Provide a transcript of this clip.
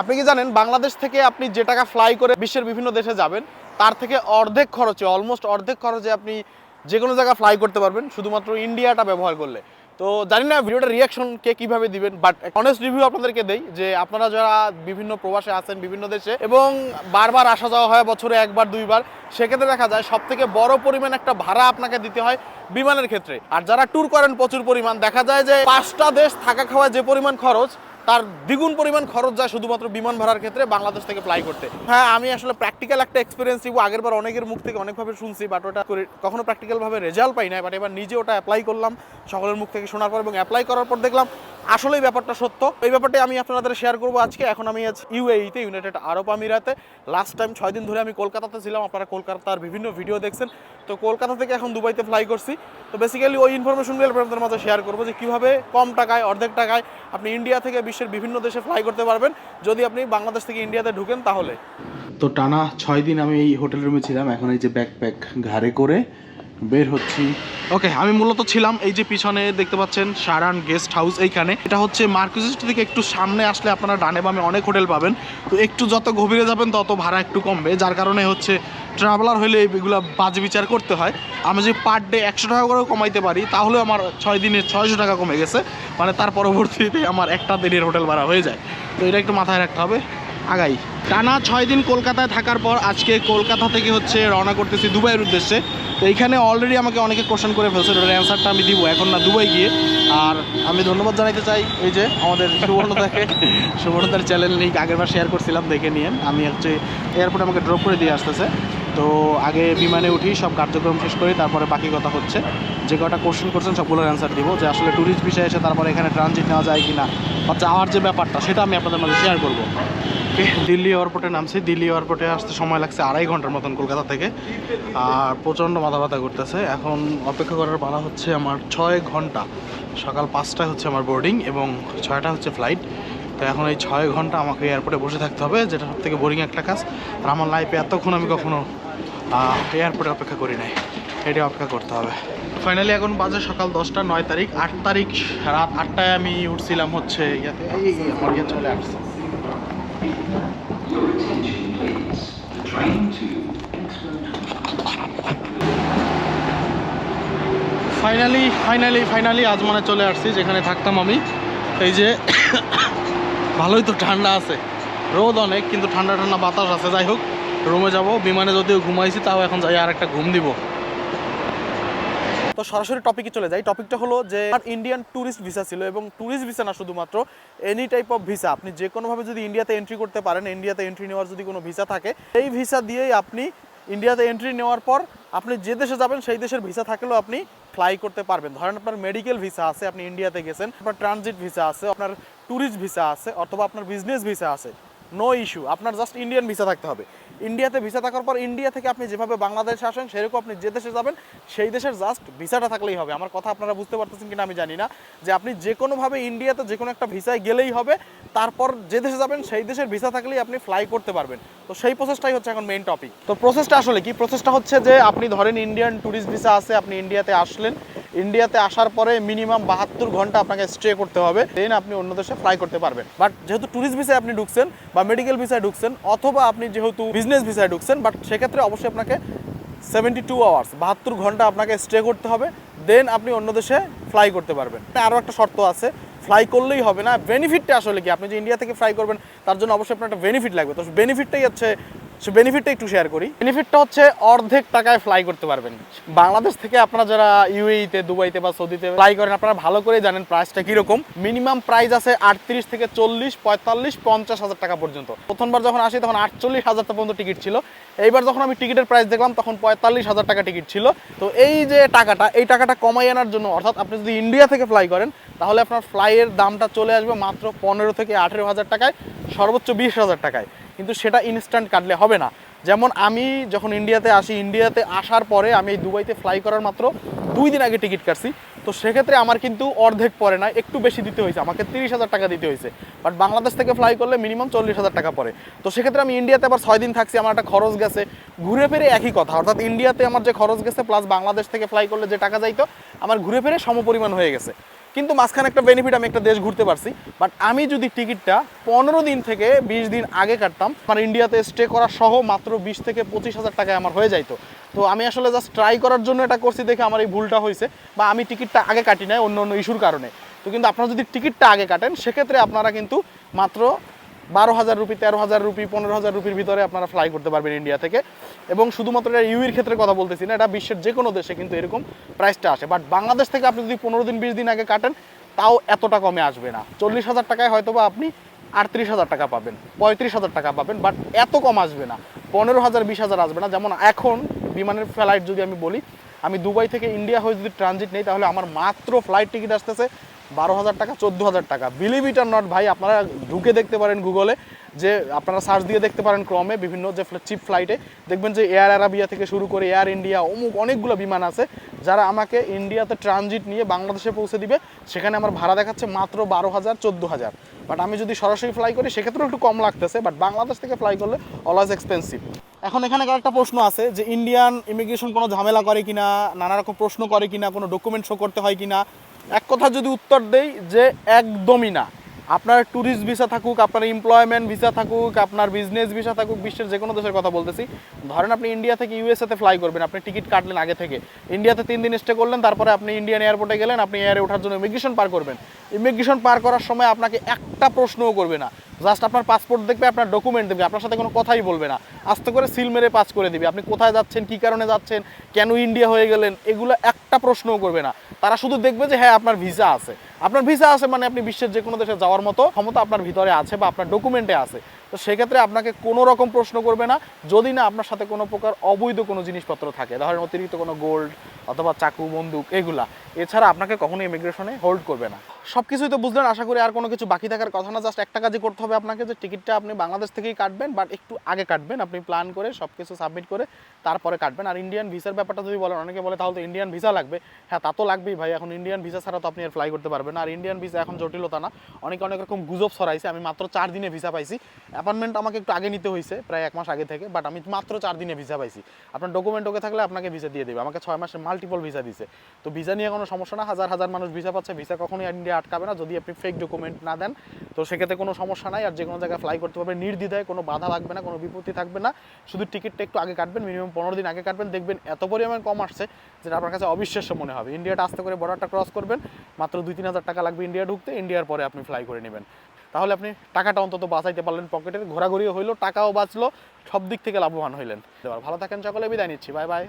আপনি কি জানেন, বাংলাদেশ থেকে আপনি যে টাকা ফ্লাই করে বিশ্বের বিভিন্ন দেশে যাবেন, তার থেকে অর্ধেক খরচে অলমোস্ট অর্ধেক খরচে আপনি যে কোনো জায়গায় ফ্লাই করতে পারবেন, শুধুমাত্র ইন্ডিয়াটা ব্যবহার করলে। তো জানি না ভিডিওটা রিয়াকশন কে কীভাবে দিবেন বাট অনেস্ট রিভিউ আপনাদেরকে দেই যে আপনারা যারা বিভিন্ন প্রবাসে আছেন, বিভিন্ন দেশে, এবং বারবার আসা যাওয়া হয় বছরে একবার, দুইবার, সেক্ষেত্রে দেখা যায় সব থেকে বড় পরিমাণ একটা ভাড়া আপনাকে দিতে হয় বিমানের ক্ষেত্রে। আর যারা ট্যুর করেন, প্রচুর পরিমাণ। দেখা যায় যে পাঁচটা দেশ থাকা খাওয়া যে পরিমাণ খরচ তার দ্বিগুণ পরিমাণ খরচ যায় শুধুমাত্র বিমান ভাড়ার ক্ষেত্রে বাংলাদেশ থেকে ফ্লাই করতে। হ্যাঁ আমি আসলে প্র্যাকটিক্যাল একটা এক্সপিরিয়েন্স দিব আগের বার অনেকের মুখ থেকে অনেকভাবে শুনছি বাট ওটা করে- কখনো প্র্যাকটিক্যাল ভাবে রেজাল্ট পাই না বাট এবার নিজে ওটা অ্যাপ্লাই করলাম, সকলের মুখ থেকে শোনার পর এবং অ্যাপ্লাই করার পর দেখলাম আসলেই ব্যাপারটা সত্য। এই ব্যাপারটা আমি আপনাদের শেয়ার করব আজকে। এখন আমি আজ ইউএইতে ইউনাইটেড আরব আমিরাতে লাস্ট টাইম ছয় দিন ধরে আমি কলকাতাতে ছিলাম। আপনারা কলকাতার বিভিন্ন ভিডিও দেখছেন। তো কলকাতা থেকে এখন দুবাইতে ফ্লাই করছি। তো বেসিক্যালি ওই ইনফরমেশনগুলো আপনাদের মাঝে শেয়ার করব যে কীভাবে কম টাকায়, অর্ধেক টাকায় আপনি ইন্ডিয়া থেকে বিশ্বের বিভিন্ন দেশে ফ্লাই করতে পারবেন। যদি আপনি বাংলাদেশ থেকে ইন্ডিয়াতে ঢুকেন তাহলে। তো টানা ছয় দিন আমি এই হোটেল রুমে ছিলাম। এখন এই যে ব্যাকপ্যাক ঘাড়ে করে বের হচ্ছি। ওকে আমি মূলত ছিলাম এই যে পিছনে দেখতে পাচ্ছেন সারান গেস্ট হাউস এইখানে। এটা হচ্ছে মার্কুসিস থেকে একটু সামনে আসলে আপনারা ডানে বামে অনেক হোটেল পাবেন। তো একটু যত গভীরে যাবেন, তত ভাড়া একটু কমবে, যার কারণে হচ্ছে ট্রাভেলার হলে এগুলো বাজে বিচার করতে হয়। আমি যদি পার ডে একশো টাকা করেও কমাইতে পারি তাহলে আমার ছয় দিনে ছয়শো টাকা কমে গেছে। মানে তার পরবর্তীতে আমার একটা দিনের হোটেল ভাড়া হয়ে যায়। তো এটা একটু মাথায় রাখতে হবে। আগাই। টানা ছয় দিন কলকাতায় থাকার পর আজকে কলকাতা থেকে হচ্ছে রওনা করতেছি দুবাইয়ের উদ্দেশ্যে। তো এইখানে অলরেডি আমাকে অনেকে কোশ্চেন করে ফেলছে, ওটার অ্যান্সারটা আমি দিব। এখন না, দুবাই গিয়ে। আর আমি ধন্যবাদ জানাইতে চাই এই যে আমাদের সুবর্ণতাকে সুবর্ণতার চ্যানেল লিঙ্ক আগেরবার শেয়ার করছিলাম, দেখে নিয়েন। আমি হচ্ছে এয়ারপোর্টে আমাকে ড্রপ করে দিয়ে আসতেছে। তো আগে বিমানে উঠি, সব কার্যক্রম শেষ করি, তারপরে বাকি কথা হচ্ছে। যে কটা কোশ্চেন করছেন সবগুলোর অ্যান্সার দিব। যে আসলে ট্যুরিস্ট বিষয়ে এসে তারপরে এখানে ট্রানজিট নেওয়া যায় কি না বা যাওয়ার যে ব্যাপারটা, সেটা আমি আপনাদের মাঝে শেয়ার করব। দিল্লি এয়ারপোর্টে নামছি। দিল্লি এয়ারপোর্টে আসতে সময় লাগছে আড়াই ঘণ্টার মতন কলকাতা থেকে। আর প্রচণ্ড মাথা ব্যথা করতেছে। এখন অপেক্ষা করার পালা হচ্ছে আমার ছয় ঘণ্টা। সকাল পাঁচটায় হচ্ছে আমার বোর্ডিং এবং ছয়টা হচ্ছে ফ্লাইট তো এখন এই ছয় ঘণ্টা আমাকে এয়ারপোর্টে বসে থাকতে হবে, যেটা সব থেকে বোরিং একটা কাজ। আর আমার লাইফে এতক্ষণ আমি কখনো এয়ারপোর্টে অপেক্ষা করি নাই। এটা অপেক্ষা করতে হবে। ফাইনালি এখন বাজে সকাল দশটা, নয় তারিখ। আট তারিখ, রাত আটটায় আমি উঠছিলাম হচ্ছে ইয়াতে। আমার ইয়ে চলে আসছে। ফাইনালি ফাইনালি ফাইনালি আজ মানে চলে আসছি, যেখানে থাকতাম আমি। এই যে ভালোই তো ঠান্ডা আছে। রোদ অনেক, কিন্তু ঠান্ডা ঠান্ডা বাতাস আছে। যাই হোক, রুমে যাব। বিমানে যদিও ঘুমাইছি, তাও এখন যাই, আর একটা ঘুম দিব। তো সরাসরি টপিকে চলে যাই। টপিকটা হলো যে, আমার ইন্ডিয়ান ট্যুরিস্ট ভিসা ছিল এবং ট্যুরিস্ট ভিসা না শুধুমাত্র এনি টাইপ অফ ভিসা আপনি যে কোনোভাবে যদি ইন্ডিয়াতে এন্ট্রি করতে পারেন ইন্ডিয়াতে এন্ট্রি নেওয়ার যদি কোনো ভিসা থাকে এই ভিসা দিয়েই আপনি ইন্ডিয়াতে এন্ট্রি নেওয়ার পর আপনি যে দেশে যাবেন, সেই দেশের ভিসা থাকলেও আপনি ফ্লাই করতে পারবেন। ধরেন আপনার মেডিকেল ভিসা আছে, আপনি ইন্ডিয়াতে গেছেন, আপনার ট্রানজিট ভিসা আছে, আপনার ট্যুরিস্ট ভিসা আছে, অথবা আপনার বিজনেস ভিসা আছে। নো ইস্যু আপনার জাস্ট ইন্ডিয়ান ভিসা থাকতে হবে। ইন্ডিয়াতে ভিসা থাকার পর ইন্ডিয়া থেকে আপনি যেভাবে বাংলাদেশে আসেন, সেরকম আপনি যে দেশে যাবেন, সেই দেশের জাস্ট ভিসাটা থাকলেই হবে। আমার কথা আপনারা বুঝতে পারতেছেন কিনা আমি জানি না। যে আপনি যে কোনোভাবে ইন্ডিয়াতে যে কোনো একটা ভিসায় গেলেই হবে, তারপর যে দেশে যাবেন, সেই দেশের ভিসা থাকলেই আপনি ফ্লাই করতে পারবেন। তো সেই প্রসেসটাই হচ্ছে এখন মেইন টপিক তো প্রসেসটা আসলে কি? প্রসেসটা হচ্ছে যে আপনি ধরেন ইন্ডিয়ান ট্যুরিস্ট ভিসা আছে, আপনি ইন্ডিয়াতে আসলেন ইন্ডিয়াতে আসার পরে মিনিমাম বাহাত্তর ঘণ্টা আপনাকে স্টে করতে হবে। দেন আপনি অন্য দেশে ফ্লাই করতে পারবেন। বাট যেহেতু ট্যুরিস্ট ভিসায় আপনি ঢুকছেন বা মেডিকেল ভিসায় ঢুকছেন, অথবা আপনি যেহেতু বিজনেস ভিসায় ঢুকছেন বাট সেক্ষেত্রে অবশ্যই আপনাকে সেভেন্টি টু আওয়ার্স বাহাত্তর ঘণ্টা আপনাকে স্টে করতে হবে। দেন আপনি অন্য দেশে ফ্লাই করতে পারবেন। আরও একটা শর্ত আছে ফ্লাই করলেই হবে না। বেনিফিটটা আসলে কি? আপনি যে ইন্ডিয়া থেকে ফ্লাই করবেন, তার জন্য অবশ্যই আপনার একটা বেনিফিট লাগবে। তো বেনিফিটটাই হচ্ছে সে বেনিফিটটা একটু শেয়ার করি। বেনিফিটটা হচ্ছে অর্ধেক টাকায় ফ্লাই করতে পারবেন। বাংলাদেশ থেকে আপনারা যারা ইউএইতে দুবাইতে বা সৌদিতে ফ্লাই করেন, আপনারা ভালো করে জানেন প্রাইসটা কীরকম। মিনিমাম প্রাইস আছে আটত্রিশ থেকে চল্লিশ, পঁয়তাল্লিশ, পঞ্চাশ হাজার টাকা পর্যন্ত। প্রথমবার যখন আসি, তখন আটচল্লিশ হাজার পর্যন্ত টিকিট ছিল। এইবার যখন আমি টিকিটের প্রাইস দেখলাম, তখন পঁয়তাল্লিশ হাজার টাকা টিকিট ছিল। তো এই যে টাকাটা, এই টাকাটা কমাই আনার জন্য, অর্থাৎ আপনি যদি ইন্ডিয়া থেকে ফ্লাই করেন, তাহলে আপনার ফ্লাইয়ের দামটা চলে আসবে মাত্র পনেরো থেকে আঠেরো হাজার টাকায়, সর্বোচ্চ বিশ হাজার টাকায়। কিন্তু সেটা ইনস্ট্যান্ট কাটলে হবে না। যেমন আমি যখন ইন্ডিয়াতে আসি ইন্ডিয়াতে আসার পরে আমি এই দুবাইতে ফ্লাই করার মাত্র দুই দিন আগে টিকিট কাটছি। তো সেক্ষেত্রে আমার কিন্তু অর্ধেক পরে না, একটু বেশি দিতে হয়েছে। আমাকে তিরিশ হাজার টাকা দিতে হয়েছে। বাট বাংলাদেশ থেকে ফ্লাই করলে মিনিমাম চল্লিশ হাজার টাকা পড়ে তো সেক্ষেত্রে আমি ইন্ডিয়াতে আবার ছয় দিন থাকছি, আমার একটা খরচ গেছে। ঘুরে ফিরে একই কথা, অর্থাৎ ইন্ডিয়াতে আমার যে খরচ গেছে প্লাস বাংলাদেশ থেকে ফ্লাই করলে যে টাকা যাইতো, আমার ঘুরে ফিরে সমপরিমাণ হয়ে গেছে। কিন্তু মাঝখানে একটা বেনিফিট আমি একটা দেশ ঘুরতে পারছি। বাট আমি যদি টিকিটটা পনেরো দিন থেকে বিশ দিন আগে কাটতাম, আমার ইন্ডিয়াতে স্টে করা সহ মাত্র বিশ থেকে পঁচিশ হাজার টাকায় আমার হয়ে যাইতো। তো আমি আসলে জাস্ট ট্রাই করার জন্য এটা করছি, দেখে আমার এই ভুলটা হয়েছে বা আমি টিকিটটা আগে কাটি নাই অন্য অন্য ইস্যুর কারণে। তো কিন্তু আপনারা যদি টিকিটটা আগে কাটেন, সেক্ষেত্রে আপনারা কিন্তু মাত্র বারো হাজার রুপি, তেরো হাজার রুপি, পনেরো হাজার রুপির ভিতরে আপনারা ফ্লাই করতে পারবেন ইন্ডিয়া থেকে। এবং শুধুমাত্র এটা ইউইর ক্ষেত্রে কথা বলতেছি না, এটা বিশ্বের যে কোনো দেশে কিন্তু এরকম প্রাইসটা আসে। বাট বাংলাদেশ থেকে আপনি যদি পনেরো দিন, বিশ দিন আগে কাটেন, তাও এতটা কমে আসবে না। চল্লিশ হাজার টাকায় হয়তো বা আপনি আটত্রিশ হাজার টাকা পাবেন, পঁয়ত্রিশ হাজার টাকা পাবেন বাট এত কম আসবে না। পনেরো হাজার, বিশ হাজার আসবে না। যেমন এখন বিমানের ফ্লাইট যদি আমি বলি, আমি দুবাই থেকে ইন্ডিয়া হয়ে যদি ট্রানজিট নেই, তাহলে আমার মাত্র ফ্লাইট টিকিট আসতেছে বারো হাজার টাকা, চোদ্দ হাজার টাকা। বিলিভ ইট আর নট ভাই, আপনারা ঢুকে দেখতে পারেন গুগলে যে আপনারা সার্চ দিয়ে দেখতে পারেন ক্রমে বিভিন্ন যে চিপ ফ্লাইটে দেখবেন যে এয়ার আরাবিয়া থেকে শুরু করে এয়ার ইন্ডিয়া অমুক অনেকগুলো বিমান আছে, যারা আমাকে ইন্ডিয়াতে ট্রানজিট নিয়ে বাংলাদেশে পৌঁছে দিবে। সেখানে আমার ভাড়া দেখাচ্ছে মাত্র বারো হাজার, চোদ্দ হাজার। বাট আমি যদি সরাসরি ফ্লাই করি, সেক্ষেত্রেও একটু কম লাগতেছে বাট বাংলাদেশ থেকে ফ্লাই করলে অলওয়েজ এক্সপেন্সিভ এখন এখানে একটা প্রশ্ন আছে যে ইন্ডিয়ান ইমিগ্রেশন কোনো ঝামেলা করে কিনা, নানা রকম প্রশ্ন করে কিনা, কোনো ডকুমেন্ট শো করতে হয় কিনা? এক কথা যদি উত্তর দেই যে, একদমই না। আপনার ট্যুরিস্ট ভিসা থাকুক, আপনার এমপ্লয়মেন্ট ভিসা থাকুক, আপনার বিজনেস ভিসা থাকুক, বিশ্বের যে কোনো দেশের কথা বলতেছি। ধরেন আপনি ইন্ডিয়া থেকে ইউএসএতে ফ্লাই করবেন, আপনি টিকিট কাটলেন আগে থেকে। ইন্ডিয়াতে তিন দিন স্টে করলেন, তারপরে আপনি ইন্ডিয়ান এয়ারপোর্টে গেলেন, আপনি এয়ারে ওঠার জন্য ইমিগ্রেশন পার করবেন। ইমিগ্রেশন পার করার সময় আপনাকে একটা প্রশ্নও করবে না। জাস্ট আপনার পাসপোর্ট দেখবে, আপনার ডকুমেন্ট দেখবে, আপনার সাথে কোনো কথাই বলবে না। আস্তে করে সিল মেরে পাস করে দিবে। আপনি কোথায় যাচ্ছেন, কী কারণে যাচ্ছেন, কেন ইন্ডিয়া হয়ে গেলেন, এগুলো একটা প্রশ্নও করবে না। তারা শুধু দেখবে যে হ্যাঁ আপনার ভিসা আছে। আপনার ভিসা আছে মানে আপনি বিশ্বের যে কোনো দেশে যাওয়ার মতো, ক্ষমতা আপনার ভিতরে আছে বা আপনার ডকুমেন্টে আছে। তো সেক্ষেত্রে আপনাকে কোনো রকম প্রশ্ন করবে না। যদি না আপনার সাথে কোনো প্রকার অবৈধ কোনো জিনিসপত্র থাকে, ধরেন অতিরিক্ত কোনো গোল্ড অথবা চাকু, বন্দুক, এগুলা, এছাড়া আপনাকে কখনো ইমিগ্রেশনে হোল্ড করবে না। সব কিছুই তো বুঝলেন, আশা করি আর কোনো কিছু বাকি থাকার কথা না জাস্ট একটা কাজই করতে হবে আপনাকে, যে টিকিটটা আপনি বাংলাদেশ থেকেই কাটবেন বাট একটু আগে কাটবেন, আপনি প্ল্যান করে সব কিছু সাবমিট করে তারপরে কাটবেন। আর ইন্ডিয়ান ভিসার ব্যাপারটা যদি বলেন, অনেকে বলে তাহলে তো ইন্ডিয়ান ভিসা লাগবে। হ্যাঁ তা তো লাগবেই ভাই, এখন ইন্ডিয়ান ভিসা ছাড়া তো আপনি আর ফ্লাই করতে পারবেন আর ইন্ডিয়ান ভিসা এখন জটিলতা না। অনেকে অনেক রকম গুজব ছড়াইছে, আমি মাত্র চার দিনে ভিসা পাইছি। অ্যাপয়েন্টমেন্ট আমাকে একটু আগে নিতে হয়েছে প্রায় এক মাস আগে থেকে বাট আমি মাত্র চার দিনে ভিসা পাইছি। আপনার ডকুমেন্ট ওকে থাকলে আপনাকে ভিসা দিয়ে দেবে, আমাকে ছয় মাসে মাল্টিপল ভিসা দিছে। তো ভিসা নিয়ে কোনো সমস্যা না, হাজার হাজার মানুষ ভিসা পাচ্ছে ভিসা কখনোই ইন্ডিয়া আটকাবে না, যদি আপনি ফেক ডকুমেন্ট না দেন, তো সেক্ষেত্রে কোনো সমস্যা নাই, আর যে কোনো জায়গায় ফ্লাই করতে পারবে, নির্দ্বিধায় কোনো বাধা লাগবে না, কোনো বিপত্তি থাকবে না, শুধু টিকিটটা একটু আগে কাটবেন মিনিমাম পনেরো দিন আগে কাটবেন, দেখবেন এত পরিমাণ কম আসছে, যেটা আপনার কাছে অবিশ্বাস্য মনে হবে। ইন্ডিয়াটা আস্তে করে বর্ডারটা ক্রস করবেন, মাত্র দুই তিন হাজার টাকা লাগবে ইন্ডিয়া ঢুকতে ইন্ডিয়ার পরে আপনি ফ্লাই করে নেবেন। তাহলে আপনি টাকাটা অন্তত বাঁচাইতে পারলেন পকেটের। ঘোরাঘুরিও হইল, টাকাও বাঁচলো সব দিক থেকে লাভবান হইলেন। এবার ভালো থাকেন সকলে, বিদায় নিচ্ছি, বাই বাই।